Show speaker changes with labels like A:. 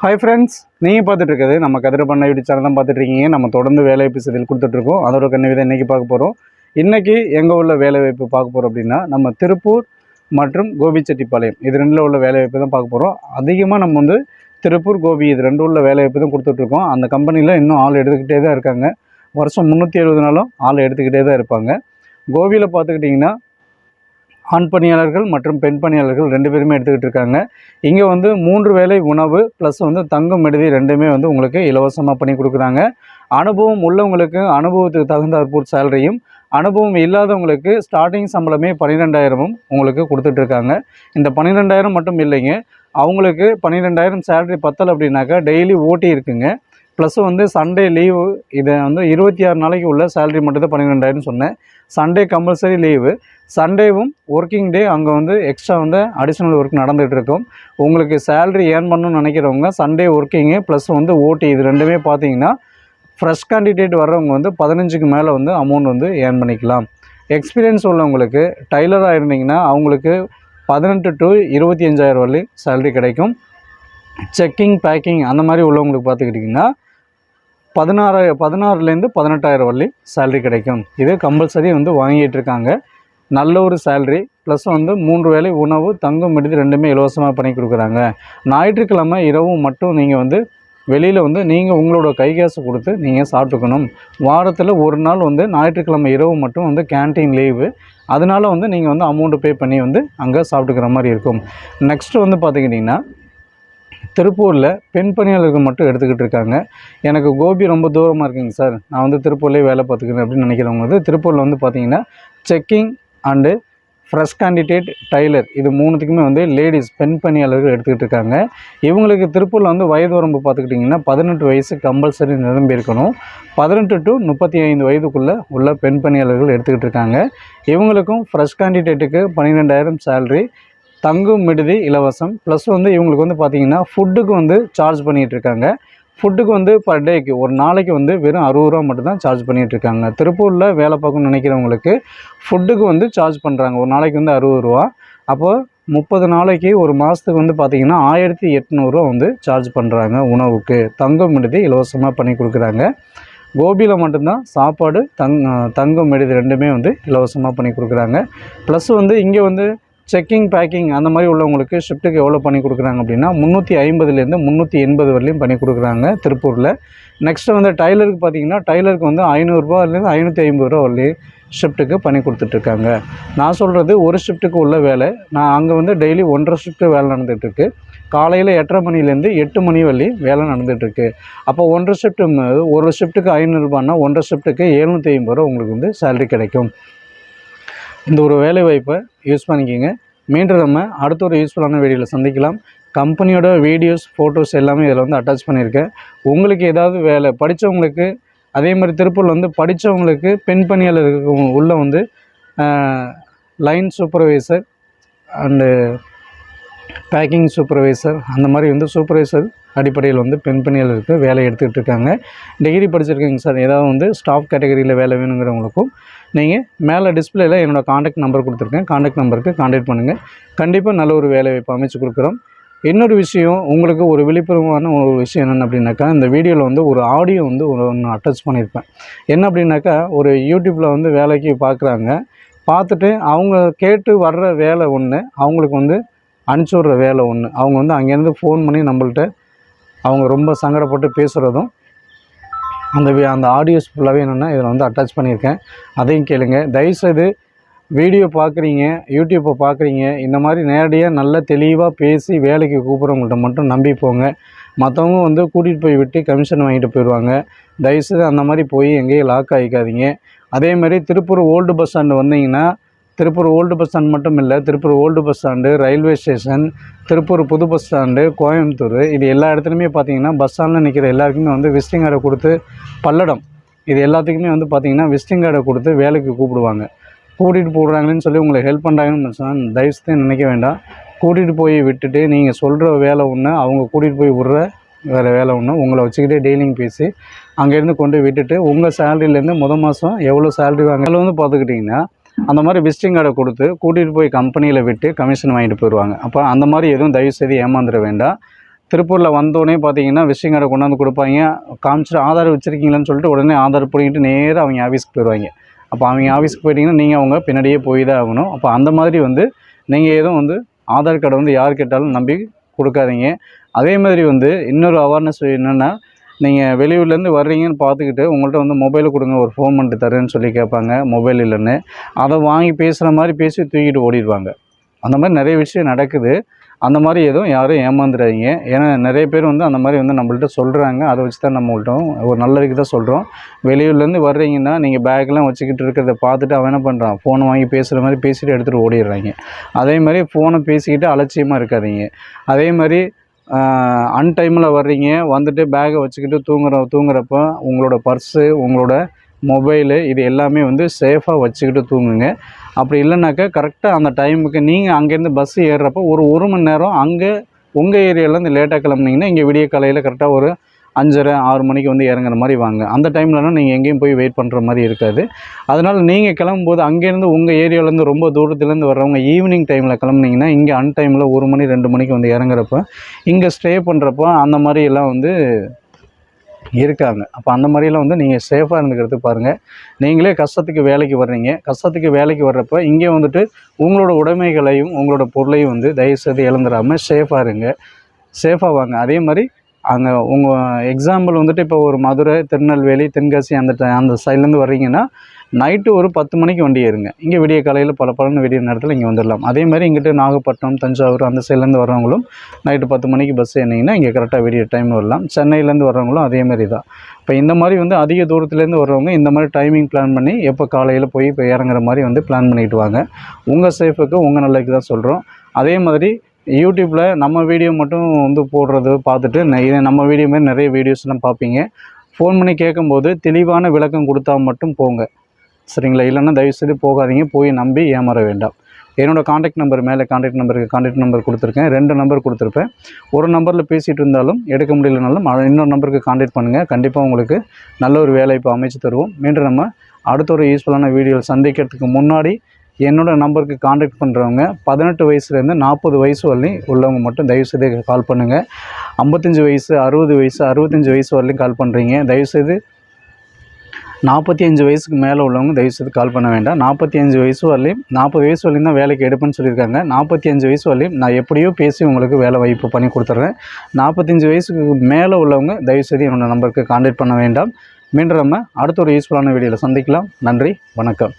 A: Hi friends நீங்கள் பார்த்துட்டு இருக்கிறது நம்ம கதிர பண்ண யூடியூப் சேனல் தான் பார்த்துட்ருக்கீங்க நம்ம தொடர்ந்து வேலைவாய்ப்பு செய்தியில் கொடுத்துட்ருக்கோம் அதோட கண்ணிவிதை இன்றைக்கி பார்க்க போகிறோம் இன்றைக்கி எங்கே உள்ள வேலைவாய்ப்பு பார்க்க போகிறோம் அப்படின்னா நம்ம திருப்பூர் மற்றும் கோபிச்செட்டிப்பாளையம். இது ரெண்டில் உள்ள வேலைவாய்ப்பு தான் பார்க்க போகிறோம் அதிகமாக நம்ம வந்து திருப்பூர் கோபி இது ரெண்டு உள்ள வேலைவாய்ப்பு தான் கொடுத்துட்ருக்கோம் அந்த கம்பெனியில் இன்னும் ஆள் எடுத்துக்கிட்டே தான் இருக்காங்க. வருஷம் முந்நூற்றி எழுபது நாளும் ஆள் எடுத்துக்கிட்டே தான் இருப்பாங்க. கோபியில் பார்த்துக்கிட்டிங்கன்னா ஆண் பணியாளர்கள் மற்றும் பெண் பணியாளர்கள் ரெண்டு பேருமே எடுத்துக்கிட்டு இருக்காங்க. இங்கே வந்து மூன்று வேலை உணவு ப்ளஸ் வந்து தங்கும் விடுதி ரெண்டுமே வந்து உங்களுக்கு இலவசமாக பண்ணி கொடுக்குறாங்க. அனுபவம் உள்ளவங்களுக்கு அனுபவத்துக்கு தகுந்தாற்போல் சேலரியும் அனுபவம் இல்லாதவங்களுக்கு ஸ்டார்டிங் சம்பளமே பன்னிரெண்டாயிரமும் உங்களுக்கு கொடுத்துட்ருக்காங்க இந்த பன்னிரெண்டாயிரம் மட்டும் இல்லைங்க அவங்களுக்கு பன்னிரெண்டாயிரம் சேலரி பத்தல் அப்படின்னாக்கா டெய்லி ஓட்டி இருக்குங்க. ப்ளஸ் வந்து சண்டே லீவு இதை வந்து இருபத்தி ஆறு நாளைக்கு உள்ள சேலரி மட்டும்தான் பன்னிரெண்டாயிரம்னு சொன்னேன். சண்டே கம்பல்சரி லீவு சண்டேவும் ஒர்க்கிங் டே அங்கே வந்து எக்ஸ்ட்ரா வந்து அடிஷ்னல் ஒர்க் நடந்துகிட்டு இருக்கும். உங்களுக்கு சேலரி ஏர்ன் பண்ணணும்னு நினைக்கிறவங்க சண்டே ஒர்க்கிங்கு ப்ளஸ் வந்து ஓடி இது ரெண்டுமே பார்த்தீங்கன்னா ஃப்ரெஷ் கேண்டிடேட் வர்றவங்க வந்து பதினஞ்சுக்கு மேலே வந்து அமௌண்ட் வந்து ஏர்ன் பண்ணிக்கலாம். எக்ஸ்பீரியன்ஸ் உள்ளவங்களுக்கு டைலராக இருந்தீங்கன்னா அவங்களுக்கு பதினெட்டு டு இருபத்தி அஞ்சாயிரம் வரலையும் சேலரி கிடைக்கும். செக்கிங் பேக்கிங் அந்த மாதிரி உள்ளவங்களுக்கு பார்த்துக்கிட்டிங்கன்னா பதினாறு பதினாறுலேருந்து பதினெட்டாயிரம் வரலி சேலரி கிடைக்கும். இது கம்பல்சரி வந்து வாங்கிட்டு இருக்காங்க நல்ல ஒரு சேலரி ப்ளஸ் வந்து மூன்று வேளை உணவு தங்கும் விடுதி ரெண்டுமே இலவசமாக பண்ணி கொடுக்குறாங்க. ஞாயிற்றுக்கிழமை இரவும் மட்டும் நீங்கள் வந்து வெளியில் வந்து நீங்கள் உங்களோட கை காசு கொடுத்து நீங்கள் சாப்பிட்டுக்கணும். வாரத்தில் ஒரு நாள் வந்து ஞாயிற்றுக்கிழமை இரவு மட்டும் வந்து கேன்டீன் லீவு அதனால வந்து நீங்கள் வந்து அமௌண்ட்டு பே பண்ணி வந்து அங்கே சாப்பிட்டுக்கிற மாதிரி இருக்கும். நெக்ஸ்ட்டு வந்து பார்த்துக்கிட்டிங்கன்னா திருப்பூரில் பெண் பணியாளர்கள் மட்டும் எடுத்துக்கிட்டு இருக்காங்க. எனக்கு கோபி ரொம்ப தூரமாக இருக்குங்க சார். நான் வந்து திருப்பூர்லேயே வேலை பார்த்துக்கிறேன் அப்படின்னு நினைக்கிறவங்க வந்து திருப்பூரில் வந்து பார்த்தீங்கன்னா checking and fresh candidate tailor இது மூணுத்துக்குமே வந்து லேடிஸ் பெண் பணியாளர்கள் எடுத்துக்கிட்டு இருக்காங்க. இவங்களுக்கு திருப்பூரில் வந்து வயது வரம்பு பார்த்துக்கிட்டிங்கன்னா பதினெட்டு வயசு கம்பல்சரி நிரம்பி இருக்கணும். பதினெட்டு டு முப்பத்தி ஐந்து வயதுக்குள்ளே உள்ள பெண் பணியாளர்கள் எடுத்துக்கிட்டு இருக்காங்க. இவங்களுக்கும் ஃப்ரெஷ் கேண்டிடேட்டுக்கு பன்னிரெண்டாயிரம் சேலரி தங்கும் விடுதி இலவசம். ப்ளஸ் வந்து இவங்களுக்கு வந்து பார்த்திங்கன்னா ஃபுட்டுக்கு வந்து சார்ஜ் பண்ணிகிட்ருக்காங்க ஃபுட்டுக்கு வந்து பர் டேக்கு ஒரு நாளைக்கு வந்து வெறும் அறுபது ரூபா மட்டும்தான் சார்ஜ் பண்ணிகிட்டு இருக்காங்க திருப்பூரில் வேலை பார்க்கணும்னு நினைக்கிறவங்களுக்கு ஃபுட்டுக்கு வந்து சார்ஜ் பண்ணுறாங்க ஒரு நாளைக்கு வந்து அறுபது ரூபா. அப்போது முப்பது நாளைக்கு ஒரு மாதத்துக்கு வந்து பார்த்திங்கன்னா ஆயிரத்தி எட்நூறுரூவா வந்து சார்ஜ் பண்ணுறாங்க உணவுக்கு. தங்கும் விடுதி இலவசமாக பண்ணி கொடுக்குறாங்க. கோபியில் மட்டும்தான் சாப்பாடு தங் தங்கும் விடுதி ரெண்டுமே வந்து இலவசமாக பண்ணி கொடுக்குறாங்க. ப்ளஸ் வந்து இங்கே வந்து செக்கிங் பேக்கிங் அந்த மாதிரி உள்ளவங்களுக்கு ஷிஃப்ட்டுக்கு எவ்வளோ பண்ணி கொடுக்குறாங்க அப்படின்னா முந்நூற்றி ஐம்பதுலேருந்து முந்நூற்றி எண்பது வரலையும் பண்ணி கொடுக்குறாங்க திருப்பூரில். நெக்ஸ்ட்டு வந்து டைலருக்கு பார்த்தீங்கன்னா டைலருக்கு வந்து ஐநூறுரூபாலேருந்து ஐநூற்றி ஐம்பது ரூபா வரலையும் ஷிஃப்ட்டுக்கு பண்ணி கொடுத்துட்ருக்காங்க. நான் சொல்கிறது ஒரு ஷிஃப்ட்டுக்கு உள்ள வேலை. நான் அங்கே வந்து டெய்லி ஒன்றரை ஷிஃப்ட்டு வேலை நடந்துகிட்ருக்கு. காலையில் எட்டரை மணிலேருந்து எட்டு மணி வரலையும் வேலை நடந்துகிட்ருக்கு. அப்போ ஒன்றரை ஷிஃப்ட்டு ஒரு ஷிஃப்ட்டுக்கு ஐநூறுரூபான்னா ஒன்றரை ஷிஃப்ட்டுக்கு எழுநூற்றி ஐம்பது ரூபா உங்களுக்கு வந்து சேலரி கிடைக்கும். இந்த ஒரு வேலை வாய்ப்பை யூஸ் பண்ணிக்கோங்க. மீண்டும் நம்ம அடுத்த ஒரு யூஸ்ஃபுல்லான வீடியோவில் சந்திக்கலாம். கம்பெனியோட வீடியோஸ் ஃபோட்டோஸ் எல்லாமே இதில் வந்து அட்டாச் பண்ணியிருக்கேன். உங்களுக்கு ஏதாவது வேலை படித்தவங்களுக்கு அதே மாதிரி திருப்பூரில் வந்து படித்தவங்களுக்கு பெண் பணியாளருக்கு உள்ள வந்து line supervisor and packing supervisor அந்த மாதிரி வந்து சூப்பர்வைசர் அடிப்படையில் வந்து பெண் பணியாளருக்கு வேலை எடுத்துக்கிட்டு இருக்காங்க. டிகிரி படிச்சிருக்கீங்க சார். ஏதாவது வந்து ஸ்டாஃப் கேட்டகரியில் வேலை வேணுங்கிறவங்களுக்கும் நீங்கள் மேலே டிஸ்பிளேயில் என்னோடய காண்டாக்ட் நம்பர் கொடுத்துருக்கேன். காண்டாக்ட் நம்பருக்கு காண்டாக்ட் பண்ணுங்கள் கண்டிப்பாக நல்ல ஒரு வேலைவாய்ப்பு அமைச்சு கொடுக்குறோம். இன்னொரு விஷயம் உங்களுக்கு ஒரு விழிப்புணர்வான ஒரு விஷயம் என்னென்னு அப்படின்னாக்கா இந்த வீடியோவில் வந்து ஒரு ஆடியோ வந்து ஒரு ஒன்று அட்டாச் பண்ணியிருப்பேன் என்ன அப்படின்னாக்கா ஒரு யூடியூப்பில் வந்து வேலைக்கு பார்க்குறாங்க பார்த்துட்டு அவங்க கேட்டு வர்ற வேலை ஒன்று அவங்களுக்கு வந்து அனுப்பிச்சி விட்ற வேலை ஒன்று அவங்க வந்து அங்கேருந்து ஃபோன் பண்ணி நம்மள்ட்ட அவங்க ரொம்ப சங்கடப்பட்டு பேசுகிறதும் அந்த அந்த ஆடியோஸ் ஃபுல்லாகவே என்னென்னா இதில் வந்து அட்டாச் பண்ணியிருக்கேன். அதையும் கேளுங்க. தயவுசெய்து வீடியோ பார்க்குறீங்க யூடியூப்பை பார்க்குறீங்க இந்த மாதிரி நேரடியாக நல்ல தெளிவாக பேசி வேலைக்கு கூப்பிட்றவங்கள்ட்ட மட்டும் நம்பி போங்க. மற்றவங்க வந்து கூட்டிகிட்டு போய் விட்டு கமிஷன் வாங்கிட்டு போயிடுவாங்க தயவுசெய்து அந்த மாதிரி போய் எங்கேயும் லாக் ஆகிக்காதீங்க. அதே மாதிரி திருப்பூர் ஓல்டு பஸ் ஸ்டாண்டு வந்தீங்கன்னா திருப்பூர் ஓல்டு பஸ் ஸ்டாண்ட் மட்டும் இல்லை Tiruppur old bus stand railway station Tiruppur புது பஸ் ஸ்டாண்டு கோயம்புத்தூர் இது எல்லா இடத்துலையுமே பார்த்தீங்கன்னா பஸ் ஸ்டாண்டில் நிற்கிற எல்லாருக்குமே வந்து விசிட்டிங் கார்டை கொடுத்து பல்லடம். இது எல்லாத்துக்குமே வந்து பார்த்திங்கன்னா விசிட்டிங் கார்டை கொடுத்து வேலைக்கு கூப்பிடுவாங்க. கூட்டிகிட்டு போடுறாங்கன்னு சொல்லி உங்களை ஹெல்ப் பண்ணுறாங்கன்னு சொன்னால் தயவுசெய்து நினைக்க வேண்டாம். கூட்டிகிட்டு போய் விட்டுட்டு நீங்கள் சொல்கிற வேலை ஒன்று அவங்க கூட்டிகிட்டு போய் விடுற வேறு வேலை ஒன்று உங்களை வச்சுக்கிட்டே டெய்லிங் பேசி அங்கேருந்து கொண்டு விட்டுட்டு உங்கள் சேலரியிலேருந்து முத மாதம் எவ்வளோ சேலரி வாங்க அதில் வந்து பார்த்துக்கிட்டிங்கன்னா அந்த மாதிரி விசிட்டிங் கார்டை கொடுத்து கூட்டிகிட்டு போய் கம்பெனியில் விட்டு கமிஷன் வாங்கிட்டு போயிடுவாங்க அப்போ அந்த மாதிரி எதுவும் தயவு செய்து ஏமாந்துட வேண்டாம். திருப்பூரில் வந்தோடனே பார்த்தீங்கன்னா விசிட்டிங் கார்டை கொண்டாந்து கொடுப்பாங்க. காமிச்சிட்டு ஆதார் வச்சுருக்கீங்களான்னு சொல்லிட்டு உடனே ஆதார் பிடிக்கிட்டு நேராக அவங்க ஆஃபீஸ்க்கு போயிடுவாங்க அப்போ அவங்க ஆஃபீஸ்க்கு போயிட்டீங்கன்னா நீங்கள் அவங்க பின்னாடியே போய் தான் ஆகணும். அப்போ அந்த மாதிரி வந்து நீங்கள் எதுவும் வந்து ஆதார் கார்டை வந்து யார் கேட்டாலும் நம்பி கொடுக்காதீங்க. அதே மாதிரி வந்து இன்னொரு அவேர்னஸ் என்னென்னா நீங்கள் வெளியூர்லேருந்து வர்றீங்கன்னு பார்த்துக்கிட்டு உங்கள்கிட்ட வந்து மொபைலை கொடுங்க ஒரு ஃபோன் பண்ணிட்டு தரேன்னு சொல்லி கேட்பாங்க. மொபைல் இல்லைன்னு. அதை வாங்கி பேசுகிற மாதிரி பேசி தூக்கிட்டு ஓடிடுவாங்க. அந்த மாதிரி நிறைய விஷயம் நடக்குது. அந்த மாதிரி எதுவும் யாரும் ஏமாந்துடாதீங்க. ஏன்னா நிறைய பேர் வந்து அந்த மாதிரி வந்து நம்மள்ட்ட சொல்கிறாங்க அதை வச்சு தான் நம்மள்ட்ட ஒரு நல்லதுக்கு தான் சொல்கிறோம் வெளியூர்லேருந்து வர்றீங்கன்னா நீங்கள் பேக்லாம் வச்சுக்கிட்டு இருக்கிறத பார்த்துட்டு அவன் என்ன பண்ணுறான் ஃபோனை வாங்கி பேசுகிற மாதிரி பேசிட்டு எடுத்துகிட்டு ஓடிடுறாங்க. அதே மாதிரி ஃபோனை பேசிக்கிட்டு அலட்சியமாக இருக்காதீங்க. அதே மாதிரி அன்டைமில் வர்றீங்க வந்துட்டு பேகை வச்சுக்கிட்டு தூங்குற தூங்குறப்போ உங்களோட பர்ஸு உங்களோட மொபைலு இது எல்லாமே வந்து சேஃபாக வச்சுக்கிட்டு தூங்குங்க. அப்படி இல்லைனாக்கா கரெக்டாக அந்த டைமுக்கு நீங்கள் அங்கேருந்து பஸ் ஏறுறப்போ ஒரு ஒரு மணி நேரம் அங்கே உங்கள் ஏரியாவிலேருந்து லேட்டாக கிளம்புனீங்கன்னா இங்கே விடிய காலையில் கரெக்டாக ஒரு அஞ்சரை ஆறு மணிக்கு வந்து இறங்குற மாதிரி வாங்க. அந்த டைம்லலாம் நீங்கள் எங்கேயும் போய் வெயிட் பண்ணுற மாதிரி இருக்காது. அதனால் நீங்கள் கிளம்பும்போது அங்கேருந்து உங்கள் ஏரியாவிலேருந்து ரொம்ப தூரத்துலேருந்து வர்றவங்க ஈவினிங் டைமில் கிளம்புனீங்கன்னா இங்கே அன் டைமில் ஒரு மணி ரெண்டு மணிக்கு வந்து இறங்குறப்ப இங்கே ஸ்டே பண்ணுறப்போ அந்த மாதிரி எல்லாம் வந்து இருக்காங்க. அப்போ அந்த மாதிரிலாம் வந்து நீங்கள் சேஃபாக இருந்துக்கிறது பாருங்கள் நீங்களே கஷ்டத்துக்கு வேலைக்கு வர்றீங்க. கஷ்டத்துக்கு வேலைக்கு வர்றப்ப இங்கே வந்துட்டு உங்களோட உடைமைகளையும் உங்களோட பொருளையும் வந்து தயவுசெய்து இழந்துடாமல் சேஃபாக இருங்க. சேஃபாக வாங்க. அதே மாதிரி அங்கே உங்கள் எக்ஸாம்பிள் வந்துட்டு இப்போ ஒரு மதுரை திருநெல்வேலி தென்காசி அந்த அந்த சைட்லேருந்து வர்றீங்கன்னா நைட்டு ஒரு பத்து மணிக்கு வண்டி ஏறுங்க. இங்கே விடிய காலையில் பல பலன்னு விடிய நேரத்தில் இங்கே வந்துடலாம் அதே மாதிரி இங்கிட்டு நாகப்பட்டினம் தஞ்சாவூர் அந்த சைட்லேருந்து வர்றவங்களும் நைட்டு பத்து மணிக்கு பஸ் ஏறினீங்கன்னா இங்கே கரெக்டாக விடிய டைம் வரலாம். சென்னையிலேருந்து வர்றவங்களும் அதே மாதிரி தான். இப்போ இந்த மாதிரி வந்து அதிக தூரத்துலேருந்து வர்றவங்க இந்த மாதிரி டைமிங் பிளான் பண்ணி எப்போ காலையில் போய் இப்போ இறங்குற மாதிரி வந்து பிளான் பண்ணிட்டு வாங்க. உங்கள் சேஃபுக்கு உங்கள் நல்லதுக்கு தான் சொல்கிறோம் அதே மாதிரி யூடியூப்பில் நம்ம வீடியோ மட்டும் வந்து போடுறது பார்த்துட்டு நம்ம வீடியோ மாதிரி நிறைய வீடியோஸ்லாம் பார்ப்பீங்க. ஃபோன் பண்ணி கேட்கும்போது தெளிவான விளக்கம் கொடுத்தா மட்டும் போங்க. சரிங்களா? இல்லைன்னா தயவுசெய்து போகாதீங்க. போய் நம்பி ஏமாற வேண்டாம். என்னோடய காண்டாக்ட் நம்பர் மேலே காண்டாக்ட் நம்பருக்கு காண்டாக்ட் நம்பர் கொடுத்துருக்கேன். ரெண்டு நம்பர் கொடுத்துருப்பேன். ஒரு நம்பரில் பேசிகிட்டு இருந்தாலும் எடுக்க முடியலனாலும் இன்னொரு நம்பருக்கு காண்டாக்ட் பண்ணுங்கள் கண்டிப்பாக உங்களுக்கு நல்ல ஒரு வேலை இப்போ அமைச்சு தருவோம். மீண்டும் நம்ம அடுத்த ஒரு யூஸ்ஃபுல்லான வீடியோ சந்திக்கிறதுக்கு முன்னாடி என்னோடய நம்பருக்கு காண்டாக்ட் பண்ணுறவங்க பதினெட்டு வயசுலேருந்து நாற்பது வயசு வரலையும் உள்ளவங்க மட்டும் தயவுசெய்து கால் பண்ணுங்கள் ஐம்பத்தஞ்சு வயசு அறுபது வயசு அறுபத்தஞ்சு வயசு வரலையும் கால் பண்ணுறீங்க தயவுசெய்து நாற்பத்தி அஞ்சு வயசுக்கு மேலே உள்ளவங்க தயவுசெய்து கால் பண்ண வேண்டாம். நாற்பத்தி அஞ்சு வயசு வரலையும் நாற்பது வயசு வரலையும் தான் வேலைக்கு எடுப்பேன்னு சொல்லியிருக்காங்க. நாற்பத்தி அஞ்சு வயசு வரலையும் நான் எப்படியோ பேசி உங்களுக்கு வேலை வாய்ப்பு பண்ணி கொடுத்துட்றேன் நாற்பத்தஞ்சு வயசுக்கு மேலே உள்ளவங்க தயவுசெய்து என்னோடய நம்பருக்கு காண்டாக்ட் பண்ண வேண்டாம். மீண்டும் நம்ம அடுத்த ஒரு யூஸ்ஃபுல்லான வீடியோவில் சந்திக்கலாம். நன்றி வணக்கம்.